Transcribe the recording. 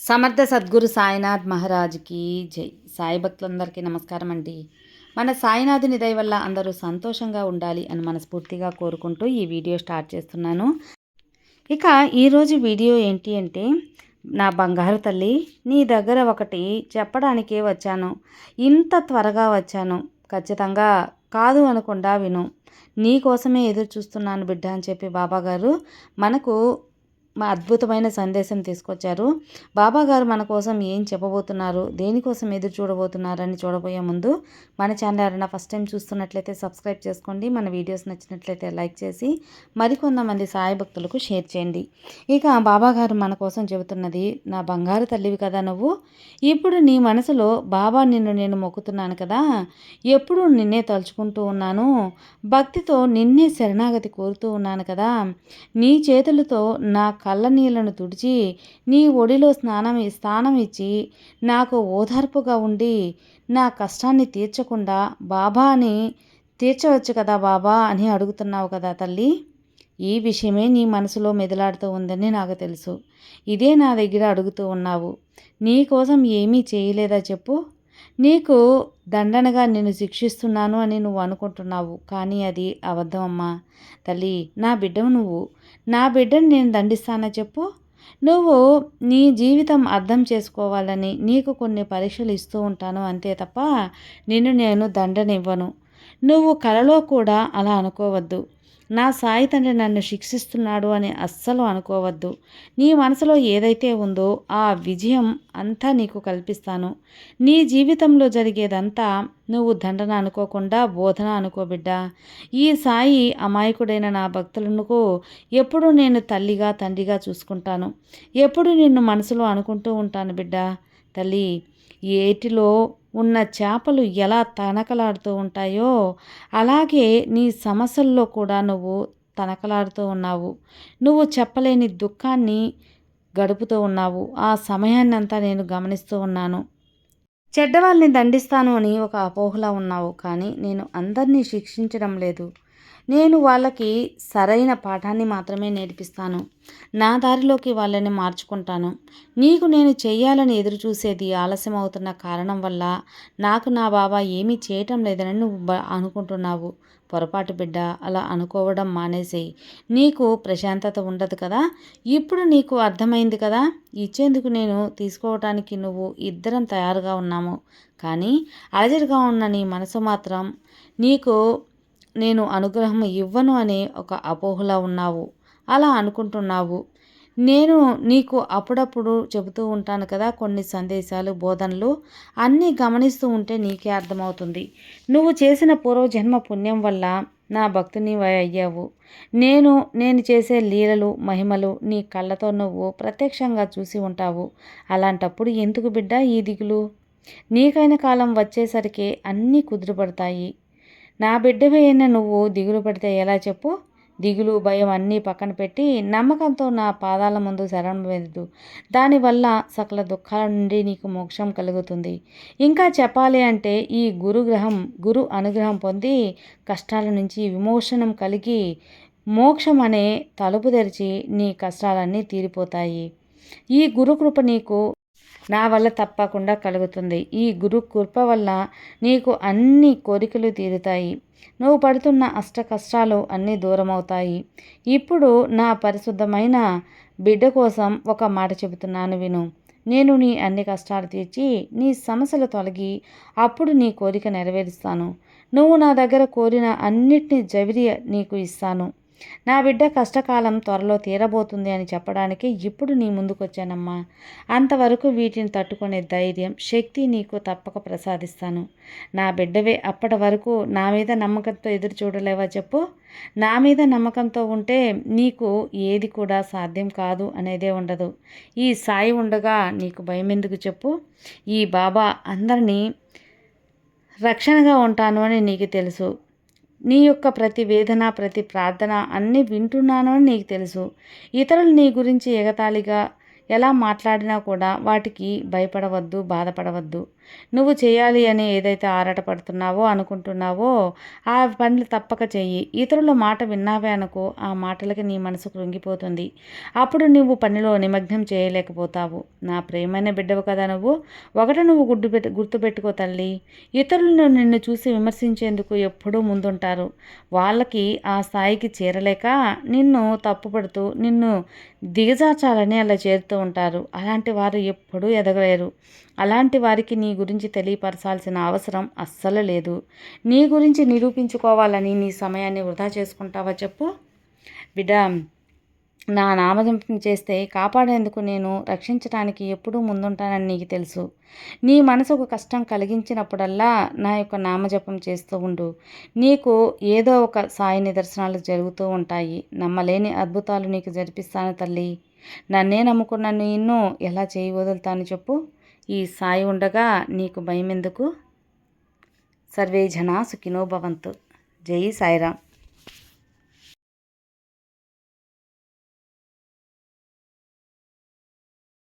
సమర్థ సద్గురు సాయినాథ్ మహారాజ్కి జై. సాయి భక్తులందరికీ నమస్కారం అండి. మన సాయినాథుని దయ వల్ల అందరూ సంతోషంగా ఉండాలి అని మనస్ఫూర్తిగా కోరుకుంటూ ఈ వీడియో స్టార్ట్ చేస్తున్నాను. ఇక ఈరోజు వీడియో ఏంటి అంటే నా బంగారు తల్లి నీ దగ్గర ఒకటి చెప్పడానికే వచ్చాను. ఇంత త్వరగా వచ్చాను. ఖచ్చితంగా కాదు అనకుండా విను. నీ కోసమే ఎదురు చూస్తున్నాను బిడ్డ అని చెప్పి బాబాగారు మనకు అద్భుతమైన సందేశం తీసుకొచ్చారు. బాబా గారు మన కోసం ఏం చెప్పబోతున్నారు? దేనికోసం ఎదురు చూడబోతున్నారని చూడబోయే ముందు మన ఛానల్ ఎవరైనా ఫస్ట్ టైం చూస్తున్నట్లయితే సబ్స్క్రైబ్ చేసుకోండి. మన వీడియోస్ నచ్చినట్లయితే లైక్ చేసి మరికొంతమంది సాయి భక్తులకు షేర్ చేయండి. ఇక బాబా గారు మన కోసం చెబుతున్నది నా బంగారు తల్లివి కదా నువ్వు? ఇప్పుడు నీ మనసులో బాబా నిన్ను నేను మొక్కుతున్నాను కదా? ఎప్పుడు నిన్నే తలుచుకుంటూ ఉన్నాను? భక్తితో నిన్నే శరణాగతి కోరుతూ ఉన్నాను కదా? నీ చేతులతో నా కళ్ళ నీళ్ళను తుడిచి నీ ఒడిలో స్నానం స్థానం ఇచ్చి నాకు ఓదార్పుగా ఉండి నా కష్టాన్ని తీర్చకుండా బాబా అని తీర్చవచ్చు కదా బాబా అని అడుగుతున్నావు కదా తల్లి. ఈ విషయమే నీ మనసులో మెదలాడుతూ ఉందని నాకు తెలుసు. ఇదే నా దగ్గర అడుగుతూ ఉన్నావు. నీ కోసం ఏమీ చేయలేదా చెప్పు. నీకు దండనగా నేను శిక్షిస్తున్నాను అని నువ్వు అనుకుంటున్నావు కానీ అది అబద్ధమమ్మా తల్లి నా బిడ్డవు నువ్వు. నా బిడ్డను నేను దండిస్తానా చెప్పు. నువ్వు నీ జీవితం అర్థం చేసుకోవాలని నీకు కొన్ని పరీక్షలు ఇస్తూ ఉంటాను అంతే తప్ప నిన్ను నేను దండనివ్వను. నువ్వు కలలో కూడా అలా అనుకోవద్దు. నా సాయి తండ్రి నన్ను శిక్షిస్తున్నాడు అని అస్సలు అనుకోవద్దు. నీ మనసులో ఏదైతే ఉందో ఆ విజయం అంతా నీకు కల్పిస్తాను. నీ జీవితంలో జరిగేదంతా నువ్వు దండన అనుకోకుండా బోధన అనుకోబిడ్డా ఈ సాయి అమాయకుడైన నా భక్తులకు ఎప్పుడు నేను తల్లిగా తండ్రిగా చూసుకుంటాను. ఎప్పుడు నిన్ను మనసులో అనుకుంటూ ఉంటాను బిడ్డ. తల్లి ఏటిలో ఉన్న చేపలు ఎలా తనకలాడుతూ ఉంటాయో అలాగే నీ సమస్యల్లో కూడా నువ్వు తనకలాడుతూ ఉన్నావు. నువ్వు చెప్పలేని దుఃఖాన్ని గడుపుతూ ఉన్నావు. ఆ సమయాన్ని అంతా నేను గమనిస్తూ ఉన్నాను. చెడ్డవాళ్ళని దండిస్తాను అని ఒక అపోహలా ఉన్నావు కానీ నేను అందరినీ శిక్షించడం లేదు. నేను వాళ్ళకి సరైన పాఠాన్ని మాత్రమే నేర్పిస్తాను. నా దారిలోకి వాళ్ళని మార్చుకుంటాను. నీకు నేను చేయాలని ఎదురు చూసేది ఆలస్యం అవుతున్న కారణం వల్ల నాకు నా బాబా ఏమీ చేయటం లేదని నువ్వు అనుకుంటున్నావు. పొరపాటు బిడ్డ అలా అనుకోవడం మానేసేయి. నీకు ప్రశాంతత ఉండదు కదా? ఇప్పుడు నీకు అర్థమైంది కదా? ఇచ్చేందుకు నేను తీసుకోవటానికి నువ్వు ఇద్దరం తయారుగా ఉన్నాము. కానీ అలజడిగా ఉన్న నీ మనసు మాత్రం నీకు నేను అనుగ్రహం ఇవ్వను అనే ఒక అపోహలా ఉన్నావు. అలా అనుకుంటున్నావు. నేను నీకు అప్పుడప్పుడు చెబుతూ ఉంటాను కదా కొన్ని సందేశాలు బోధనలు అన్నీ గమనిస్తూ ఉంటే నీకే అర్థమవుతుంది. నువ్వు చేసిన పూర్వజన్మ పుణ్యం వల్ల నా భక్తుని అయ్యావు. నేను నేను చేసే లీలలు మహిమలు నీ కళ్ళతో నువ్వు ప్రత్యక్షంగా చూసి ఉంటావు. అలాంటప్పుడు ఎందుకు బిడ్డ ఈ దిగులు? నీకైన కాలం వచ్చేసరికి అన్నీ కుదురుపడతాయి. నా బిడ్డవైన నువ్వు దిగులు పడితే ఎలా చెప్పు? దిగులు భయం అన్నీ పక్కన పెట్టి నమ్మకంతో నా పాదాల ముందు శరణం దానివల్ల సకల దుఃఖాల నుండి నీకు మోక్షం కలుగుతుంది. ఇంకా చెప్పాలి అంటే ఈ గురుగ్రహం గురు అనుగ్రహం పొంది కష్టాల నుంచి విమోచనం కలిగి మోక్షం అనే తలుపు తెరిచి నీ కష్టాలన్నీ తీరిపోతాయి. ఈ గురుకృప నీకు నా వల్ల తప్పకుండా కలుగుతుంది. ఈ గురు కృప వల్ల నీకు అన్ని కోరికలు తీరుతాయి. నువ్వు పడుతున్న అష్ట కష్టాలు అన్నీ దూరమవుతాయి. ఇప్పుడు నా పరిశుద్ధమైన బిడ్డ కోసం ఒక మాట చెబుతున్నాను విను. నేను నీ అన్ని కష్టాలు తీర్చి నీ సమస్యలు తొలగి అప్పుడు నీ కోరిక నెరవేరుస్తాను. నువ్వు నా దగ్గర కోరిన అన్నిటినీ జవిరి నీకు ఇస్తాను. నా బిడ్డ కష్టకాలం త్వరలో తీరబోతుంది అని చెప్పడానికి ఇప్పుడు నీ ముందుకొచ్చానమ్మా. అంతవరకు వీటిని తట్టుకునే ధైర్యం శక్తి నీకు తప్పక ప్రసాదిస్తాను. నా బిడ్డవే అప్పటి వరకు నా మీద నమ్మకంతో ఎదురు చూడలేవా చెప్పు? నా మీద నమ్మకంతో ఉంటే నీకు ఏది కూడా సాధ్యం కాదు అనేదే ఉండదు. ఈ సాయి ఉండగా నీకు భయం ఎందుకు చెప్పు? ఈ బాబా అందరినీ రక్షణగా ఉంటాను అని నీకు తెలుసు. నీ యొక్క ప్రతి వేదన ప్రతి ప్రార్థన అన్నీ వింటున్నాను అని నీకు తెలుసు. ఇతరులు నీ గురించి ఎగతాళిగా ఎలా మాట్లాడినా కూడా వాటికి భయపడవద్దు బాధపడవద్దు. నువ్వు చేయాలి అని ఏదైతే ఆరాటపడుతున్నావో అనుకుంటున్నావో ఆ పనులు తప్పక చెయ్యి. ఇతరుల మాట విన్నావే అనుకో ఆ మాటలకి నీ మనసు కృంగిపోతుంది. అప్పుడు నువ్వు పనిలో నిమగ్నం చేయలేకపోతావు. నా ప్రేమైన బిడ్డవు కదా నువ్వు. ఒకట నువ్వు గుడ్డు పెట్టు గుర్తుపెట్టుకో తల్లి. ఇతరులను నిన్ను చూసి విమర్శించేందుకు ఎప్పుడూ ముందుంటారు. వాళ్ళకి ఆ స్థాయికి చేరలేక నిన్ను తప్పుపడుతూ నిన్ను దిగజార్చాలని అలా చేరుతూ ఉంటారు. అలాంటి వారు ఎప్పుడూ ఎదగలేరు. అలాంటి వారికి నీ గురించి తెలియపరచాల్సిన అవసరం అస్సలు లేదు. నీ గురించి నిరూపించుకోవాలని నీ సమయాన్ని వృధా చేసుకుంటావా చెప్పు. బిడ్డ నా నామజపం చేస్తే కాపాడేందుకు నేను రక్షించడానికి ఎప్పుడూ ముందుంటానని నీకు తెలుసు. నీ మనసుకు కష్టం కలిగించినప్పుడల్లా నా యొక్క నామజపం చేస్తూ ఉండు. నీకు ఏదో ఒక సాయి నిదర్శనాలు జరుగుతూ ఉంటాయి. నమ్మలేని అద్భుతాలు నీకు జరిపిస్తాను తల్లి. నన్నే నమ్ముకున్న నిన్ను ఎలా చేయి వదులుతాను చెప్పు. ఈ సాయి ఉండగా నీకు భయం ఎందుకు సర్వే జనా సుఖినో భవంతు. జై సాయిరామ్.